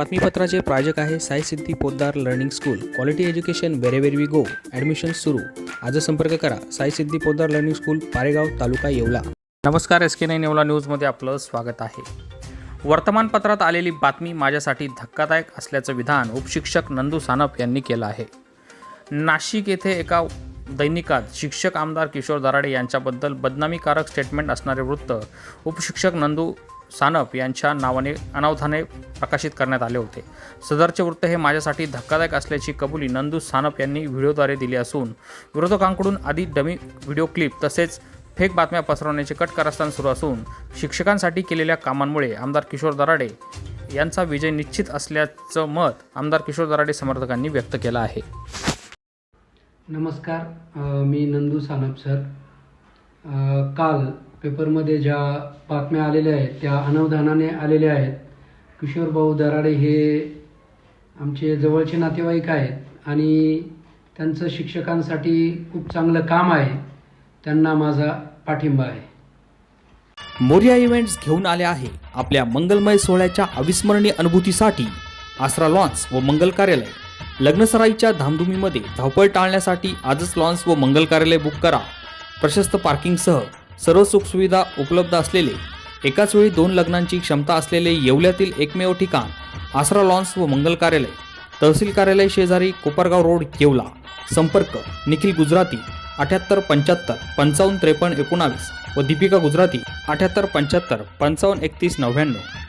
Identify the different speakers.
Speaker 1: बातमीपत्राचे प्रायोजक आहे Sai Siddhi Poddar learning school. Quality education wherever we go admission सुरू. आज संपर्क करा. Sai Siddhi Poddar learning school Paregaon taluka Yeola. नमस्कार एस के नाईन येवला न्यूजमध्ये आपलं स्वागत आहे. वर्तमानपत्रात आलेली बातमी माझ्यासाठी धक्कादायक असल्याचं विधान उपशिक्षक नंदू सानप यांनी केलं आहे. नाशिक येथे एका दैनिकात शिक्षक आमदार किशोर दराडे यांच्याबद्दल बदनामीकारक स्टेटमेंट असणारे वृत्त उपशिक्षक नंदू सानप यांच्या नावाने अनावधाने प्रकाशित करण्यात आले होते. सदरचे वृत्त हे माझ्यासाठी धक्कादायक असल्याची कबुली नंदू सानप यांनी व्हिडिओद्वारे दिली असून विरोधकांकडून आधी डमी व्हिडिओ क्लिप तसेच फेक बातम्या पसरवण्याचे कट कारस्थान सुरू असून शिक्षकांसाठी केलेल्या कामांमुळे आमदार किशोर दराडे यांचा विजय निश्चित असल्याचं मत आमदार किशोर दराडे समर्थकांनी व्यक्त केलं आहे.
Speaker 2: नमस्कार मी नंदू सानप सर. काल पेपरमध्ये ज्या बातम्या आलेल्या आहेत त्या अनवधानाने आलेल्या आहेत. किशोर भाऊ दराडे हे आमचे जवळचे नातेवाईक आहेत आणि त्यांचं शिक्षकांसाठी खूप चांगलं काम आहे. त्यांना माझा पाठिंबा आहे.
Speaker 1: मोरिया इव्हेंट्स घेऊन आले आहे आपल्या मंगलमय सोहळ्याच्या अविस्मरणीय अनुभूतीसाठी आसरा लॉन्स व मंगल कार्यालय. लग्नसराईच्या धामधुमीमध्ये धावपळ टाळण्यासाठी आजच लॉन्स व मंगल कार्यालय बुक करा. प्रशस्त पार्किंगसह सर्व सुखसुविधा उपलब्ध असलेले एकाच वेळी दोन लग्नांची क्षमता असलेले येवल्यातील एकमेव ठिकाण आसरा लॉन्स व मंगल कार्यालय. तहसील कार्यालय शेजारी कोपरगाव रोड येवला. संपर्क निखिल गुजराती अठ्याहत्तर पंच्याहत्तर पंचावन्न त्रेपन्न एकोणावीस व दीपिका गुजराती अठ्याहत्तर पंच्याहत्तर पंचावन्न एकतीस नव्याण्णव.